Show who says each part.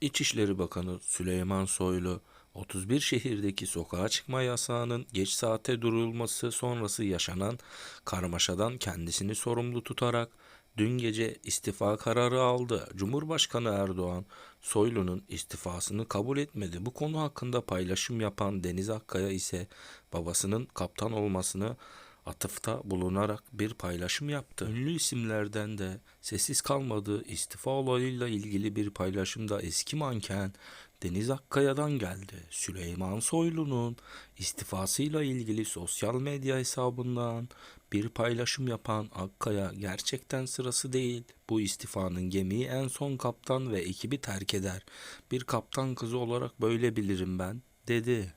Speaker 1: İçişleri Bakanı Süleyman Soylu, 31 şehirdeki sokağa çıkma yasağının geç saate durulması sonrası yaşanan karmaşadan kendisini sorumlu tutarak dün gece istifa kararı aldı. Cumhurbaşkanı Erdoğan, Soylu'nun istifasını kabul etmedi. Bu konu hakkında paylaşım yapan Deniz Akkaya ise babasının kaptan olmasını atıfta bulunarak bir paylaşım yaptı. Ünlü isimlerden de sessiz kalmadığı istifa olayıyla ilgili bir paylaşımda eski manken Deniz Akkaya'dan geldi. Süleyman Soylu'nun istifasıyla ilgili sosyal medya hesabından bir paylaşım yapan Akkaya gerçekten sırası değil. Bu istifanın gemiyi en son kaptan ve ekibi terk eder. Bir kaptan kızı olarak böyle bilirim ben dedi.